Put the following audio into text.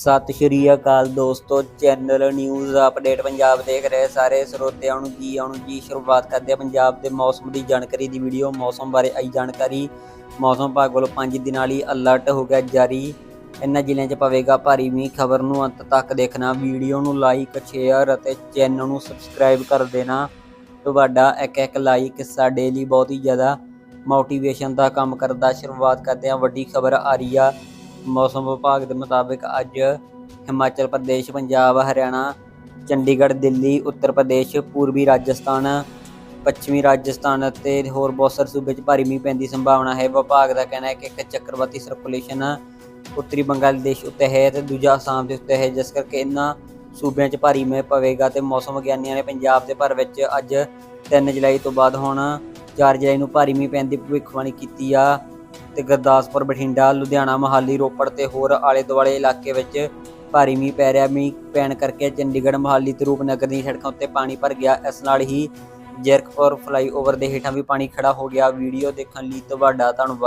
ਸਤਿ ਸ਼੍ਰੀ ਅਕਾਲ ਦੋਸਤੋ, channel news update Punjab ਦੇਖ ਰਹੇ ਸਾਰੇ ਸਰੋਤਿਆਂ ਨੂੰ ਜੀ ਆਉਣ ਜੀ ਸ਼ੁਰੂਆਤ ਕਰਦੇ ਹਾਂ ਪੰਜਾਬ ਦੇ ਮੌਸਮ ਦੀ ਜਾਣਕਾਰੀ ਦੀ ਵੀਡੀਓ ਮੌਸਮ ਬਾਰੇ ਆਈ ਜਾਣਕਾਰੀ। ਮੌਸਮ ਵਿਭਾਗ ਵੱਲੋਂ 5 ਦਿਨਾਂ ਲਈ ਅਲਰਟ ਹੋ ਗਿਆ ਜਾਰੀ। ਇਹਨਾਂ ਜ਼ਿਲ੍ਹਿਆਂ 'ਚ ਪਵੇਗਾ ਭਾਰੀ ਮੀਂਹ। ਖਬਰ ਨੂੰ ਅੰਤ ਤੱਕ ਦੇਖਣਾ ਵੀਡੀਓ ਨੂੰ ਲਾਈਕ ਸ਼ੇਅਰ ਅਤੇ ਚੈਨਲ ਨੂੰ ਸਬਸਕ੍ਰਾਈਬ ਕਰ ਦੇਣਾ। ਤੁਹਾਡਾ ਇੱਕ ਇੱਕ ਲਾਈਕ ਸਾਡੇ ਲਈ ਬਹੁਤ ਹੀ ਜ਼ਿਆਦਾ ਮੋਟੀਵੇਸ਼ਨ ਦਾ ਕੰਮ ਕਰਦਾ। ਸ਼ੁਰੂਆਤ ਕਰਦੇ ਹਾਂ, ਵੱਡੀ ਖਬਰ ਆ ਰਹੀ ਆ। ਮੌਸਮ ਵਿਭਾਗ ਦੇ ਮੁਤਾਬਿਕ ਅੱਜ ਹਿਮਾਚਲ ਪ੍ਰਦੇਸ਼, ਪੰਜਾਬ, ਹਰਿਆਣਾ, ਚੰਡੀਗੜ੍ਹ, ਦਿੱਲੀ, ਉੱਤਰ ਪ੍ਰਦੇਸ਼, ਪੂਰਬੀ ਰਾਜਸਥਾਨ, ਪੱਛਮੀ ਰਾਜਸਥਾਨ ਅਤੇ ਹੋਰ ਬਹੁਤ ਸਾਰੇ ਸੂਬੇ 'ਚ ਭਾਰੀ ਮੀਂਹ ਪੈਣ ਦੀ ਸੰਭਾਵਨਾ ਹੈ। ਵਿਭਾਗ ਦਾ ਕਹਿਣਾ ਹੈ ਕਿ ਇੱਕ ਚੱਕਰਵਾਤੀ ਸਰਕੂਲੇਸ਼ਨ ਉੱਤਰੀ ਬੰਗਾਲ ਦੇਸ਼ ਉੱਤੇ ਹੈ ਤੇ ਦੂਜਾ ਅਸਾਮ ਦੇ ਉੱਤੇ ਹੈ, ਜਿਸ ਕਰਕੇ ਇਹਨਾਂ ਸੂਬਿਆਂ 'ਚ ਭਾਰੀ ਮੀਂਹ ਪਵੇਗਾ ਤੇ ਮੌਸਮ ਵਿਗਿਆਨੀਆਂ ਨੇ ਪੰਜਾਬ ਦੇ ਭਰ ਵਿੱਚ ਅੱਜ 3 ਜੁਲਾਈ ਤੋਂ ਬਾਅਦ ਹੁਣ 4 ਜੁਲਾਈ ਨੂੰ ਭਾਰੀ ਮੀਂਹ ਪੈਣ ਦੀ ਭਵਿੱਖਬਾਣੀ ਕੀਤੀ ਆ। ਤੇ ਗੁਰਦਾਸਪੁਰ, ਬਠਿੰਡਾ, ਲੁਧਿਆਣਾ, ਮੋਹਾਲੀ, ਰੋਪੜ ਤੇ ਹੋਰ ਆਲੇ ਦੁਆਲੇ ਇਲਾਕੇ ਵਿੱਚ ਭਾਰੀ ਮੀਂਹ ਪੈ ਰਿਹਾ। ਮੀਂਹ ਪੈਣ ਕਰਕੇ ਚੰਡੀਗੜ੍ਹ, ਮੋਹਾਲੀ ਤੇ ਰੂਪਨਗਰ ਦੀਆਂ ਸੜਕਾਂ ਉੱਤੇ ਪਾਣੀ ਭਰ ਗਿਆ। ਇਸ ਨਾਲ ਹੀ ਜੈਰਕਪੁਰ ਫਲਾਈਓਵਰ ਦੇ ਹੇਠਾਂ ਵੀ ਪਾਣੀ ਖੜਾ ਹੋ ਗਿਆ। ਵੀਡੀਓ ਦੇਖਣ ਲਈ ਤੁਹਾਡਾ ਧੰਨਵਾਦ।